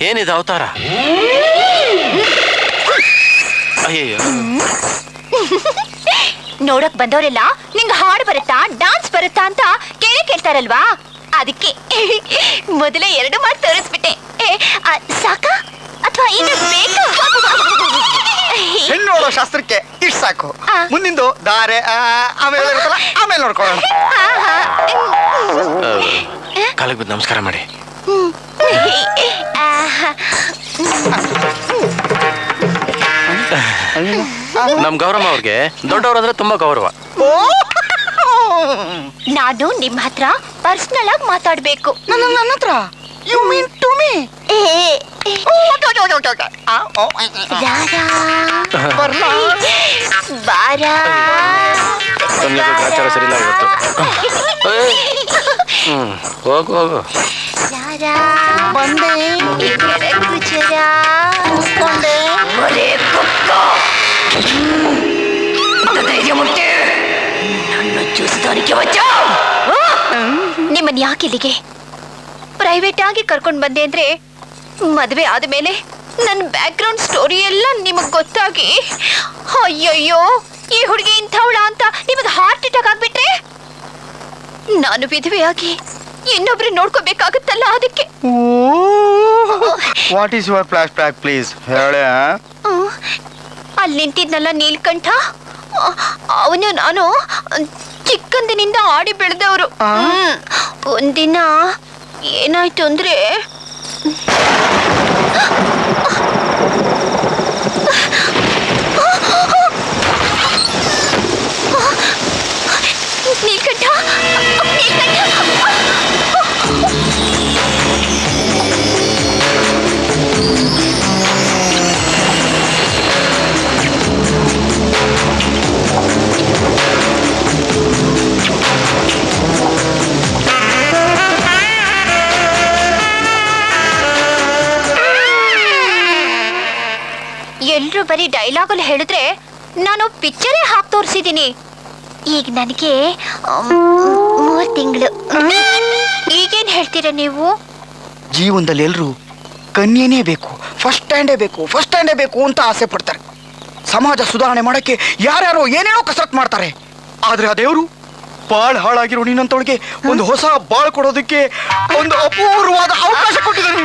ಏನಿದೆ ಅವತಾರ? ಅಯ್ಯೋ ನೋಡಕ್ ಬಂದವರೆಲ್ಲ ನಿಂಗೆ ಹಾಡು ಬರುತ್ತಾ ಡಾನ್ಸ್ ಬರುತ್ತಾ ಅಂತ ಕೇಳಿ ಕೇಳ್ತಾರಲ್ವಾ? ಅದಕ್ಕೆ ಮೊದಲೇ ಎರಡು ಮಾಡಿ ತೋರಿಸ್ಬಿಟ್ಟೆ. ಸಾಕಾ? ಅಥವಾ ಇನ್ನು ಬೇಕು? ಹೆಣ್ಣು ನೋಡೋ ಶಾಸ್ತ್ರಕ್ಕೆ ಇಷ್ಟು ಸಾಕು. ಆ. ಮುಂದಿಂದು ದಾರೆ ಆಮೇಲೆ ಇರುತ್ತಲ್ಲ ಆಮೇಲೆ ನೋಡ್ಕೊಳ್ಳೋಣ. ಆಹಾ. ಕಾಲಿಗೆ ಬಿದ್ದು ನಮಸ್ಕಾರ ಮಾಡಿ. ನಮ್ ಗೌರಮ್ಮ ಅವ್ರಿಗೆ ದೊಡ್ಡವ್ರಂದ್ರೆ ತುಂಬಾ ಗೌರವ. ಓ! ನಾನು ನಿಮ್ ಹತ್ರ ಪರ್ಸನಲ್ ಆಗಿ ಮಾತಾಡ್ಬೇಕು. ನನ್ನ ನನ್ನ ಹತ್ರ? ಯು ಮೀನ್ ಟು ಮೀ ಬಾರಾ, ಗ್ರಾಚಾರ ಸರಿಯಿಲ್ಲ ಇವತ್ತು. ಹೋಗು ಹೋಗು. ಬಂದೆ. ಅಂತ ಧೈರ್ಯ ನನ್ನ ನಿಮ್ಮನ್ ಯಾಕೆ ಇಲ್ಲಿಗೆ? ಪ್ರೈವೇಟ್ ಆಗಿ ಕರ್ಕೊಂಡು ಬಂದೆ ಅಂದ್ರೆ ಮದುವೆ ಆದಮೇಲೆ ನನ್ನ ಬ್ಯಾಕ್ಗ್ರೌಂಡ್ ಸ್ಟೋರಿ ಎಲ್ಲ ನಿಮಗ್ ಗೊತ್ತಾಗಿ ಅಯ್ಯಯ್ಯೋ ಈ ಹುಡುಗಿ ಇಂಥವಳ ಅಂತ ನಿಮಗ್ ಹಾರ್ಟ್ ಅಟ್ಯಾಕ್ ಆಗ್ಬಿಟ್ರೆ? ನಾನು ವಿಧವೆಯಾಗಿ ಇನ್ನೊಬ್ರು ನೋಡ್ಕೋಬೇಕಾಗುತ್ತಲ್ಲ ಅದಕ್ಕೆ? ವಾಟ್ ಈಸ್ ಪ್ಲಾಕ್ ಪ್ಲೀಸ್ ಅಲ್ಲಿ ನಿಂತಿದ್ನಲ್ಲ ನೀಲ್ಕಂಠ? ಅವನು ನಾನು ಚಿಕ್ಕಂದಿನಿಂದ ಆಡಿ ಬೆಳೆದವರು? ಒಂದಿನ ಏನಾಯ್ತು ಅಂದ್ರೆ ಎಲ್ರು ಬರೀ ಡೈಲಾಗಲ್ಲಿ ಹೇಳಿದ್ರೆ ನಾನು ಪಿಕ್ಚರೇ ಹಾಕ್ ತೋರಿಸಿದ್ದೀನಿ. ಈಗ ನನಗೆ ಮೂರು ತಿಂಗಳು. ಈಗೇನು ಹೇಳ್ತೀರಾ ನೀವು? ಜೀವನದಲ್ಲಿ ಎಲ್ಲರೂ ಕನ್ಯೆನೇ ಬೇಕು ಫಸ್ಟ್ ಸ್ಟ್ಯಾಂಡೇ ಬೇಕು ಫಸ್ಟ್ ಸ್ಟ್ಯಾಂಡೇ ಬೇಕು ಅಂತ ಆಸೆ ಪಡ್ತಾರೆ. ಸಮಾಜ ಸುಧಾರಣೆ ಮಾಡಕ್ಕೆ ಯಾರ್ಯಾರೋ ಏನೇನೋ ಕಸರತ್ತು ಮಾಡ್ತಾರೆ. ಆದ್ರೆ ಆ ದೇವರು ಬಾಳ್ ಹಾಳಾಗಿರೋ ನಿನ್ನಂತವಳಿಗೆ ಒಂದು ಹೊಸ ಬಾಳ್ ಕೊಡೋದಕ್ಕೆ ಒಂದು ಅಪೂರ್ವವಾದ ಅವಕಾಶ ಕೊಟ್ಟಿದ್ದಾನೆ.